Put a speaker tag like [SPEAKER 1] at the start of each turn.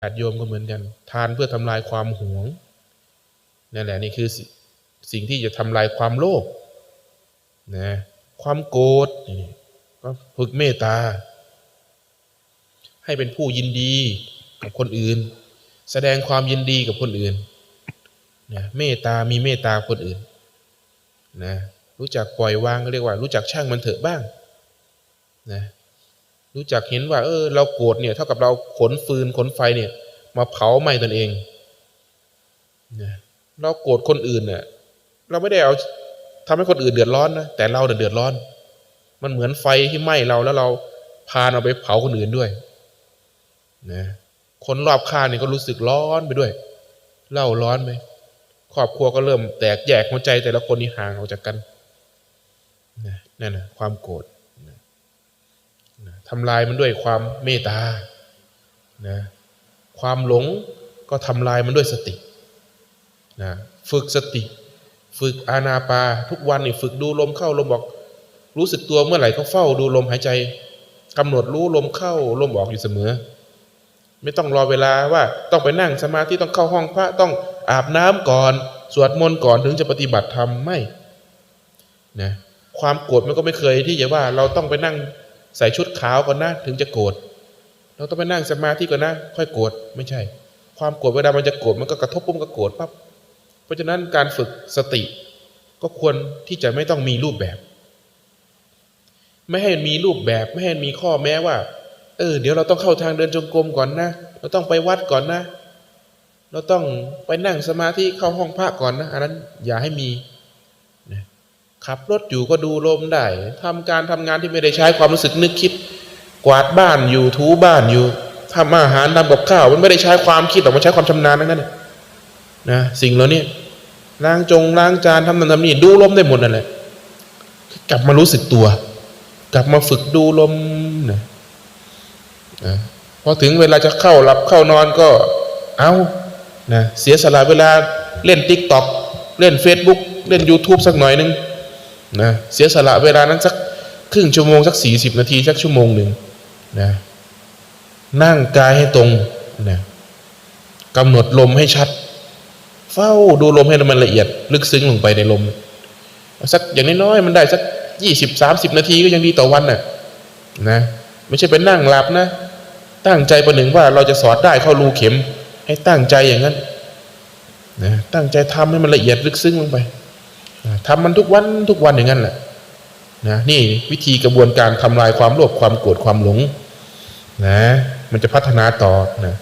[SPEAKER 1] ญาติโยมก็เหมือนกัน ทานเพื่อทำลายความหวงนั่นแหละนี่คือสิสิ่งที่จะทำลายความโลภนะความโกรธก็ฝึกเมตตา ให้เป็นผู้ยินดีกับคนอื่น แสดงความยินดีกับคนอื่นนะเมตตามีเมตตาคนอื่นนะรู้จักปล่อยวางก็เรียกว่า รู้จักช่างมันเถอะบ้างนะ รู้จักเห็นว่า เออ เราโกรธเนี่ย เท่ากับเราขนฟืนขนไฟเนี่ย มาเผาไหม้ตนเองเราโกรธคนอื่นเนี่ยเราไม่ได้เอาทำให้คนอื่นเดือดร้อนนะแต่เราเดือดร้อน มันเหมือนไฟที่ไหม้เราแล้วเราพาเอาไปเผาคนอื่นด้วยนะคนรอบข้างนี่ก็รู้สึกร้อนไปด้วยเล่าร้อนไปครอบครัวก็เริ่มแตกแยกหัวใจแต่ละคนนี่ห่างออกจากกันนะนั่นนะความโกรธ ทำลายมันด้วยความเมตตานะความหลงก็ทำลายมันด้วยสตินะฝึกสติ ฝึกอานาปาทุกวันนี่ฝึกดูลมเข้าลมออก รู้สึกตัวเมื่อไหร่ก็เฝ้าดูลมหายใจกำหนดรู้ลมเข้าลมออกอยู่เสมอ ไม่ต้องรอเวลาว่าต้องไปนั่งสมาธิต้องเข้าห้องพระต้องอาบน้ำก่อน สวดมนต์ก่อนถึงจะปฏิบัติธรรมไม่นะความโกรธมันก็ไม่เคยที่จะว่าเราต้องไปนั่ง ใส่ชุดขาวก่อนนะถึงจะโกรธเราต้องไปนั่งสมาธิก่อนนะ ค่อยโกรธไม่ใช่ ความโกรธเวลามันจะโกรธมันก็กระทบปุ๊บก็โกรธปั๊บเพราะฉะนั้นการฝึกสติก็ควรที่จะไม่ต้องมีรูปแบบ ไม่ให้มีรูปแบบไม่ให้มีข้อแม้ว่า เออ เดี๋ยวเราต้องเข้าทางเดินจงกรมก่อนนะ เราต้องไปวัดก่อนนะ เราต้องไปนั่งสมาธิเข้าห้องพระก่อนนะอันนั้นอย่าให้มี ขับรถอยู่ก็ดูลมได้ทำการทำงานที่ไม่ได้ใช้ความรู้สึกนึกคิด กวาดบ้านอยู่ทูบ้านอยู่ทำอาหารทำกับข้าวมันไม่ได้ใช้ความคิดหรอกมันใช้ความชำนาญทั้งนั้นนะนะสิ่งเหล่านี้ล้างจงล้างจานทำนั่นทำนี่ดูลมได้หมดนั่นแหละกลับมารู้สึกตัว กลับมาฝึกดูลมนะนะพอถึงเวลาจะเข้าหลับเข้านอนก็เอานะเสียสละเวลาเล่นติ๊กต็อกเล่น Facebook เล่น YouTube สักหน่อยหนึง นะเสียสละเวลานั้นสักครึ่งชั่วโมงสักสี่สิบนาทีสักชั่วโมงหนึ่งนะนั่งกายให้ตรงนะกำหนดลมให้ชัด เฝ้าดูลมให้มันละเอียด ลึกซึ้งลงไปในลมสักอย่างน้อยๆมันได้สักยี่สิบสามสิบนาทีก็ยังดีต่อวันน่ะนะไม่ใช่ไปนั่งหลับนะ ตั้งใจประหนึ่งว่าเราจะสอดได้เข้ารูเข็ม ให้ตั้งใจอย่างนั้นนะตั้งใจทำให้มันละเอียดลึกซึ้งลงไป ทำมันทุกวันทุกวันอย่างนั้นแหละนะนี่วิธีกระบวนการทำลายความโลภความโกรธความหลงนะมันจะพัฒนาต่อนะ